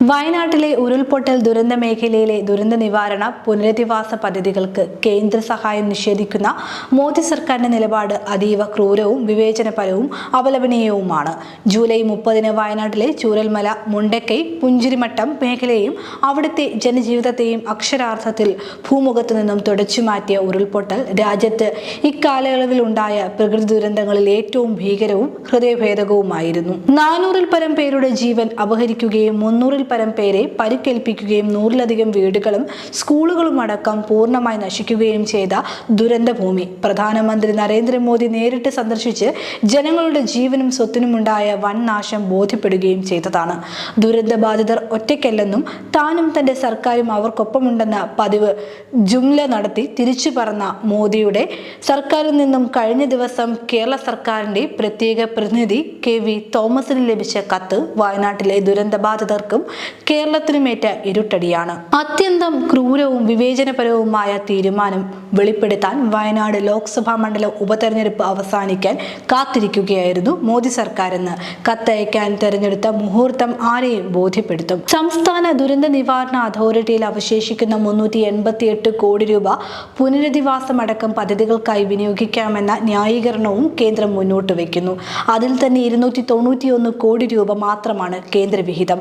വയനാട്ടിലെ ഉരുൾപൊട്ടൽ ദുരന്ത മേഖലയിലെ ദുരന്ത നിവാരണ പുനരധിവാസ പദ്ധതികൾക്ക് കേന്ദ്ര സഹായം നിഷേധിക്കുന്ന മോദി സർക്കാരിന്റെ നിലപാട് അതീവ ക്രൂരവും വിവേചനപരവും അപലപനീയവുമാണ്. ജൂലൈ മുപ്പതിന് വയനാട്ടിലെ ചൂരൽമല മുണ്ടക്കൈ പുഞ്ചിരിമട്ടം മേഖലയെയും അവിടുത്തെ ജനജീവിതത്തെയും അക്ഷരാർത്ഥത്തിൽ ഭൂമുഖത്തു നിന്നും തുടച്ചുമാറ്റിയ ഉരുൾപൊട്ടൽ രാജ്യത്ത് ഇക്കാലയളവിലുണ്ടായ പ്രകൃതി ദുരന്തങ്ങളിൽ ഏറ്റവും ഭീകരവും ഹൃദയഭേദകവുമായിരുന്നു. നാനൂറിൽ പരം പേരുടെ ജീവൻ അപഹരിക്കുകയും മുന്നൂറിൽ പരം പേരെ പരിക്കേൽപ്പിക്കുകയും നൂറിലധികം വീടുകളും സ്കൂളുകളും അടക്കം പൂർണമായി നശിക്കുകയും ചെയ്ത ദുരന്തഭൂമി. പ്രധാനമന്ത്രി നരേന്ദ്രമോദി നേരിട്ട് സന്ദർശിച്ച് ജനങ്ങളുടെ ജീവനും സ്വത്തിനുമുണ്ടായ വൻ നാശം ബോധ്യപ്പെടുകയും ചെയ്തതാണ്. ദുരന്തബാധിതർ ഒറ്റയ്ക്കല്ലെന്നും താനും തന്റെ സർക്കാരും അവർക്കൊപ്പമുണ്ടെന്ന പതിവ് ജുംല നടത്തി തിരിച്ചു പറഞ്ഞ മോദിയുടെ സർക്കാരിൽ നിന്നും കഴിഞ്ഞ ദിവസം കേരള സർക്കാരിന്റെ പ്രത്യേക പ്രതിനിധി കെ വി തോമസിന് ലഭിച്ച കത്ത് വയനാട്ടിലെ ദുരന്തബാധിതർക്കും കേരളത്തിനുമേറ്റ ഇരുട്ടടിയാണ്. അത്യന്തം ക്രൂരവും വിവേചനപരവുമായ തീരുമാനം വെളിപ്പെടുത്താൻ വയനാട് ലോക്സഭാ മണ്ഡല ഉപതെരഞ്ഞെടുപ്പ് അവസാനിക്കാൻ കാത്തിരിക്കുകയായിരുന്നു മോദി സർക്കാരെന്ന്. കത്തയക്കാൻ തെരഞ്ഞെടുത്ത മുഹൂർത്തം ആരെയും ബോധ്യപ്പെടുത്തും. സംസ്ഥാന ദുരന്ത നിവാരണ അതോറിറ്റിയിൽ അവശേഷിക്കുന്ന മുന്നൂറ്റി എൺപത്തിയെട്ട് കോടി രൂപ പുനരധിവാസമടക്കം പദ്ധതികൾക്കായി വിനിയോഗിക്കാമെന്ന ന്യായീകരണവും കേന്ദ്രം മുന്നോട്ട് വയ്ക്കുന്നു. അതിൽ തന്നെ ഇരുന്നൂറ്റി തൊണ്ണൂറ്റിയൊന്ന് കോടി രൂപ മാത്രമാണ് കേന്ദ്ര വിഹിതം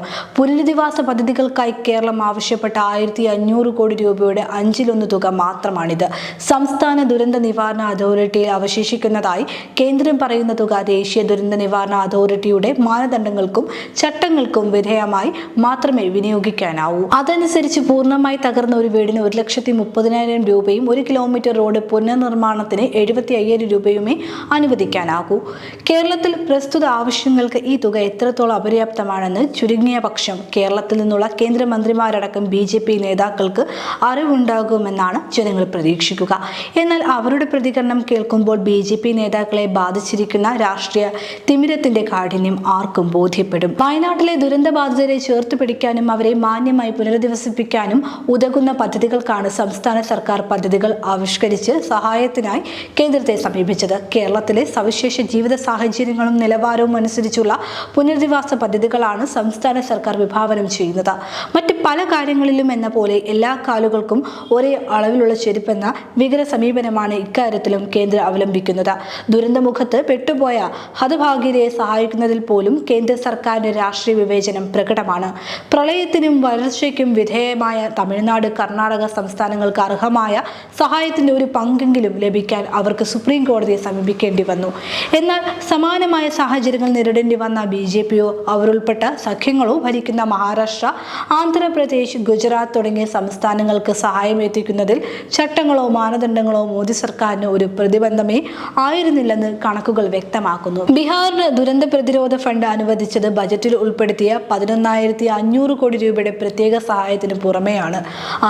പുനരധിവാസ പദ്ധതികൾക്കായി കേരളം ആവശ്യപ്പെട്ട ആയിരത്തി അഞ്ഞൂറ് കോടി രൂപയുടെ അഞ്ചിലൊന്ന് തുക മാത്രമാണിത്. സംസ്ഥാന ദുരന്ത നിവാരണ അതോറിറ്റിയിൽ അവശേഷിക്കുന്നതായി കേന്ദ്രം പറയുന്ന തുക ദേശീയ ദുരന്ത നിവാരണ അതോറിറ്റിയുടെ മാനദണ്ഡങ്ങൾക്കും ചട്ടങ്ങൾക്കും വിധേയമായി മാത്രമേ വിനിയോഗിക്കാനാവൂ. അതനുസരിച്ച് പൂർണമായി തകർന്ന ഒരു വീടിന് ഒരു ലക്ഷത്തി മുപ്പതിനായിരം രൂപയും ഒരു കിലോമീറ്റർ റോഡ് പുനർനിർമ്മാണത്തിന് എഴുപത്തി അയ്യായിരം രൂപയുമേ അനുവദിക്കാനാകൂ. കേരളത്തിൽ പ്രസ്തുത ആവശ്യങ്ങൾക്ക് ഈ തുക എത്രത്തോളം അപര്യാപ്തമാണെന്ന് ചുരുങ്ങിയ പക്ഷം കേരളത്തിൽ നിന്നുള്ള കേന്ദ്രമന്ത്രിമാരടക്കം ബി ജെ പി നേതാക്കൾക്ക് അറിവുണ്ടാകുമെന്നാണ് ജനങ്ങൾ പ്രതീക്ഷിക്കുക. എന്നാൽ അവരുടെ പ്രതികരണം കേൾക്കുമ്പോൾ ബി ജെ പി നേതാക്കളെ ബാധിച്ചിരിക്കുന്ന രാഷ്ട്രീയ തിമിരത്തിന്റെ കാഠിന്യം ആർക്കും ബോധ്യപ്പെടും. വയനാട്ടിലെ ദുരന്തബാധിതരെ ചേർത്ത് പിടിക്കാനും അവരെ മാന്യമായി പുനരധിവസിപ്പിക്കാനും ഉതകുന്ന പദ്ധതികൾക്കാണ് സംസ്ഥാന സർക്കാർ പദ്ധതികൾ ആവിഷ്കരിച്ച് സഹായത്തിനായി കേന്ദ്രത്തെ സമീപിച്ചത്. കേരളത്തിലെ സവിശേഷ ജീവിത സാഹചര്യങ്ങളും നിലവാരവും അനുസരിച്ചുള്ള പുനരധിവാസ പദ്ധതികളാണ് സംസ്ഥാന സർക്കാർ വിഭാവനം ചെയ്യുന്നത്. മറ്റ് പല കാര്യങ്ങളിലും എന്ന പോലെ എല്ലാ കാലുകൾക്കും ഒരേ അളവിലുള്ള ചെരുപ്പെന്ന വികര സമീപനമാണ് ഇക്കാര്യത്തിലും കേന്ദ്രം അവലംബിക്കുന്നത്. ദുരന്തമുഖത്ത് പെട്ടുപോയ ഹതഭാഗ്യരെ സഹായിക്കുന്നതിൽ പോലും കേന്ദ്ര സർക്കാരിന്റെ രാഷ്ട്രീയ വിവേചനം പ്രകടമാണ്. പ്രളയത്തിനും വരൾച്ചയ്ക്കും വിധേയമായ തമിഴ്നാട് കർണാടക സംസ്ഥാനങ്ങൾക്ക് അർഹമായ സഹായത്തിന്റെ ഒരു പങ്കെങ്കിലും ലഭിക്കാൻ അവർക്ക് സുപ്രീം കോടതിയെ സമീപിക്കേണ്ടി വന്നു. എന്നാൽ സമാനമായ സാഹചര്യങ്ങൾ നേരിടേണ്ടി വന്ന ബി ജെ പിയോ അവരുൾപ്പെട്ട സഖ്യങ്ങളോ ഭരിക്കുന്ന മഹാരാഷ്ട്ര ആന്ധ്രാപ്രദേശ് ഗുജറാത്ത് തുടങ്ങിയ സംസ്ഥാനങ്ങൾക്ക് സഹായം എത്തിക്കുന്നതിൽ ചട്ടങ്ങളോ മാനദണ്ഡങ്ങളോ മോദി സർക്കാരിന് ഒരു പ്രതിബന്ധമേ ആയിരുന്നില്ലെന്ന് കണക്കുകൾ വ്യക്തമാക്കുന്നു. ബീഹാറിന് ദുരന്ത പ്രതിരോധ ഫണ്ട് അനുവദിച്ചത് ബജറ്റിൽ ഉൾപ്പെടുത്തിയ പതിനൊന്നായിരത്തി അഞ്ഞൂറ് കോടി രൂപയുടെ പ്രത്യേക സഹായത്തിന് പുറമെയാണ്.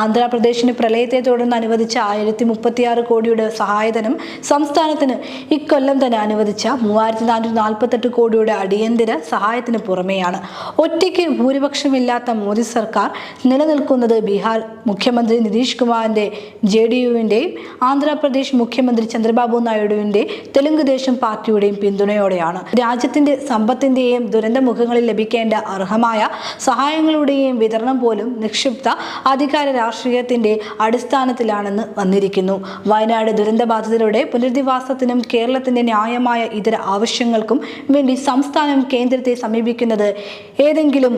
ആന്ധ്രാപ്രദേശിന് പ്രളയത്തെ തുടർന്ന് അനുവദിച്ച ആയിരത്തി മുപ്പത്തിയാറ് കോടിയുടെ സഹായധനം സംസ്ഥാനത്തിന് ഇക്കൊല്ലം തന്നെ അനുവദിച്ച മൂവായിരത്തി നാനൂറ്റി നാൽപ്പത്തെട്ട് കോടിയുടെ അടിയന്തര സഹായത്തിന് പുറമെയാണ്. ഒറ്റയ്ക്ക് ഭൂരിപക്ഷമില്ലാത്ത മോദി സർക്കാർ നിലനിൽക്കുന്നത് ബീഹാർ മുഖ്യമന്ത്രി നിതീഷ് കുമാറിന്റെ ജെ ഡി യുവിന്റെയും ആന്ധ്രാപ്രദേശ് മുഖ്യമന്ത്രി ചന്ദ്രബാബു നായിഡുവിന്റെ തെലുങ്ക് ദേശം പാർട്ടിയുടെയും പിന്തുണയോടെയാണ്. രാജ്യത്തിന്റെ സമ്പത്തിന്റെയും ദുരന്തമുഖങ്ങളിൽ ലഭിക്കേണ്ട അർഹമായ സഹായങ്ങളുടെയും വിതരണം പോലും നിക്ഷിപ്ത അധികാര രാഷ്ട്രീയത്തിന്റെ അടിസ്ഥാനത്തിലാണെന്ന് വന്നിരിക്കുന്നു. വയനാട് ദുരന്തബാധിതരുടെ പുനരധിവാസത്തിനും കേരളത്തിന്റെ ന്യായമായ ഇതര ആവശ്യങ്ങൾക്കും വേണ്ടി സംസ്ഥാനം കേന്ദ്രത്തെ സമീപിക്കുന്നത് ഏതെങ്കിലും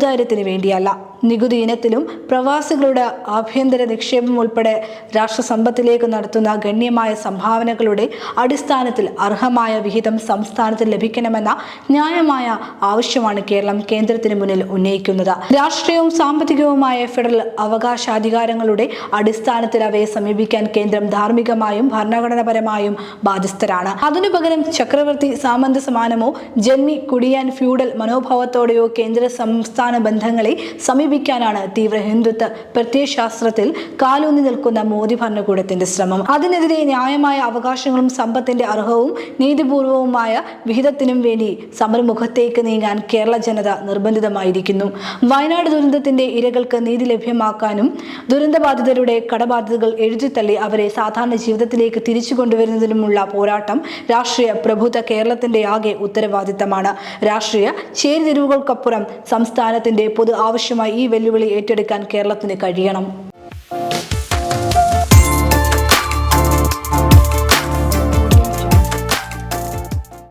ഔദാര്യത്തിന് വേണ്ടിയല്ല നികുതി ഇനത്തിലും പ്രവാസികളുടെ ആഭ്യന്തര നിക്ഷേപം ഉൾപ്പെടെ രാഷ്ട്രസമ്പത്തിലേക്ക് നടത്തുന്ന ഗണ്യമായ സംഭാവനകളുടെ അടിസ്ഥാനത്തിൽ അർഹമായ വിഹിതം സംസ്ഥാനത്തിന് ലഭിക്കണമെന്ന ന്യായമായ ആവശ്യമാണ് കേരളം കേന്ദ്രത്തിന് മുന്നിൽ ഉന്നയിക്കുന്നത്. രാഷ്ട്രീയവും സാമ്പത്തികവുമായ ഫെഡറൽ അവകാശാധികാരങ്ങളുടെ അടിസ്ഥാനത്തിൽ അവയെ സമീപിക്കാൻ കേന്ദ്രം ധാർമ്മികമായും ഭരണഘടനാപരമായും ബാധ്യസ്ഥരാണ്. അതിനു പകരം ചക്രവർത്തി സാമന്ത സമാനമോ ജന്മി കുടിയാൻ ഫ്യൂഡൽ മനോഭാവത്തോടെയോ കേന്ദ്ര സംസ്ഥാന ബന്ധങ്ങളെ സമീപ മരവിപ്പിക്കാനാണ് തീവ്ര ഹിന്ദുത്വ പ്രത്യയശാസ്ത്രത്തിൽ കാലൂന്നി നിൽക്കുന്ന മോദി ഭരണകൂടത്തിന്റെ ശ്രമം. അതിനെതിരെ ന്യായമായ അവകാശങ്ങളും സമ്പത്തിന്റെ അർഹവും നീതിപൂർവവുമായ വിഹിതത്തിനും വേണ്ടി സമരമുഖത്തേക്ക് നീങ്ങാൻ കേരള ജനത നിർബന്ധിതമായിരിക്കുന്നു. വയനാട് ദുരന്തത്തിന്റെ ഇരകൾക്ക് നീതി ലഭ്യമാക്കാനും ദുരന്തബാധിതരുടെ കടബാധ്യതകൾ എഴുതിത്തള്ളി അവരെ സാധാരണ ജീവിതത്തിലേക്ക് തിരിച്ചു കൊണ്ടുവരുന്നതിനുമുള്ള പോരാട്ടം രാഷ്ട്രീയ പ്രഭുത്വ കേരളത്തിന്റെ ആകെ ഉത്തരവാദിത്തമാണ്. രാഷ്ട്രീയ ചേരിതിരിവുകൾക്കപ്പുറം സംസ്ഥാനത്തിന്റെ പൊതു ആവശ്യമായി ഈ വെല്ലുവിളി ഏറ്റെടുക്കാൻ കേരളത്തിന് കഴിയണം.